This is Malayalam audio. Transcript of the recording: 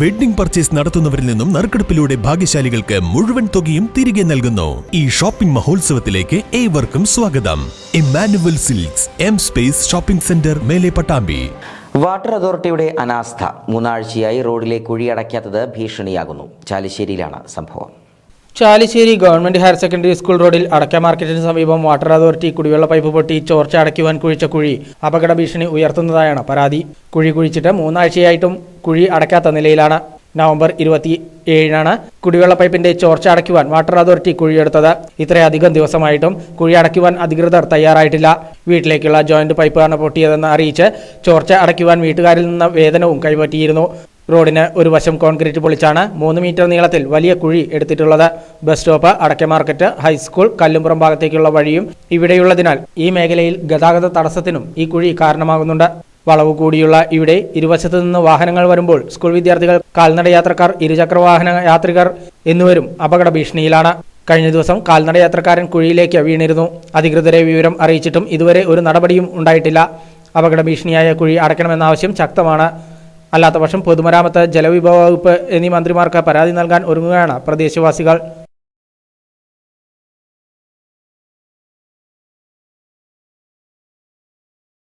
വെഡ്ഡിംഗ് പർച്ചേസ് നടത്തുന്നവരിൽ നിന്നും നറുക്കെടുപ്പിലൂടെ ഭാഗ്യശാലികൾക്ക് മുഴുവൻ തുകയും തിരികെ നൽകുന്നു. ഈ ഷോപ്പിംഗ് മഹോത്സവത്തിലേക്ക് ഏവർക്കും സ്വാഗതം. Emmanuel Silks M space shopping centre മേലെ പട്ടാമ്പി. വാട്ടർ അതോറിറ്റിയുടെ അനാസ്ഥ മൂന്നാഴ്ചയായി റോഡിലെ കുഴി അടയ്ക്കാത്തത് ഭീഷണിയാകുന്നു. ചാലിശ്ശേരിയിലാണ് സംഭവം. Chalissery government higher secondary school റോഡിൽ അടക്ക മാർക്കറ്റിന് സമീപം വാട്ടർ അതോറിറ്റി കുടിവെള്ള പൈപ്പ് പൊട്ടി ചോർച്ച അടയ്ക്കുവാൻ കുഴിച്ച കുഴി അപകട ഭീഷണി ഉയർത്തുന്നതായാണ് പരാതി. കുഴി കുഴിച്ചിട്ട് മൂന്നാഴ്ചയായിട്ടും കുഴി അടയ്ക്കാത്ത നിലയിലാണ്. നവംബർ ഇരുപത്തി ഏഴിനാണ് കുടിവെള്ള പൈപ്പിന്റെ ചോർച്ച അടയ്ക്കുവാൻ വാട്ടർ അതോറിറ്റി കുഴിയെടുത്തത്. ഇത്രയധികം ദിവസമായിട്ടും കുഴി അടയ്ക്കുവാൻ അധികൃതർ തയ്യാറായിട്ടില്ല. വീട്ടിലേക്കുള്ള ജോയിന്റ് പൈപ്പാണ് പൊട്ടിയതെന്ന് അറിയിച്ച് ചോർച്ച അടയ്ക്കുവാൻ വീട്ടുകാരിൽ നിന്ന് വേതനവും കൈപ്പറ്റിയിരുന്നു. റോഡിന് ഒരു വശം കോൺക്രീറ്റ് പൊളിച്ചാണ് മൂന്ന് മീറ്റർ നീളത്തിൽ വലിയ കുഴി എടുത്തിട്ടുള്ളത്. ബസ് സ്റ്റോപ്പ് അടക്ക മാർക്കറ്റ് ഹൈസ്കൂൾ കല്ലുംപുറം ഭാഗത്തേക്കുള്ള വഴിയും ഇവിടെയുള്ളതിനാൽ ഈ മേഖലയിൽ ഗതാഗത തടസ്സത്തിനും ഈ കുഴി കാരണമാകുന്നുണ്ട്. വളവ് കൂടിയുള്ള ഇവിടെ ഇരുവശത്തു നിന്ന് വാഹനങ്ങൾ വരുമ്പോൾ സ്കൂൾ വിദ്യാർത്ഥികൾ കാൽനട യാത്രക്കാർ ഇരുചക്ര വാഹന യാത്രികർ എന്നിവരും അപകട ഭീഷണിയിലാണ്. കഴിഞ്ഞ ദിവസം കാൽനട യാത്രക്കാരൻ കുഴിയിലേക്ക് വീണിരുന്നു. അധികൃതരെ വിവരം അറിയിച്ചിട്ടും ഇതുവരെ ഒരു നടപടിയും ഉണ്ടായിട്ടില്ല. അപകട ഭീഷണിയായ കുഴി അടയ്ക്കണമെന്ന ആവശ്യം ശക്തമാണ്. അല്ലാത്തപക്ഷം പൊതുമരാമത്ത് ജലവിഭവ വകുപ്പ് എന്നീ മന്ത്രിമാർക്ക് പരാതി നൽകാൻ ഒരുങ്ങുകയാണ് പ്രദേശവാസികൾ.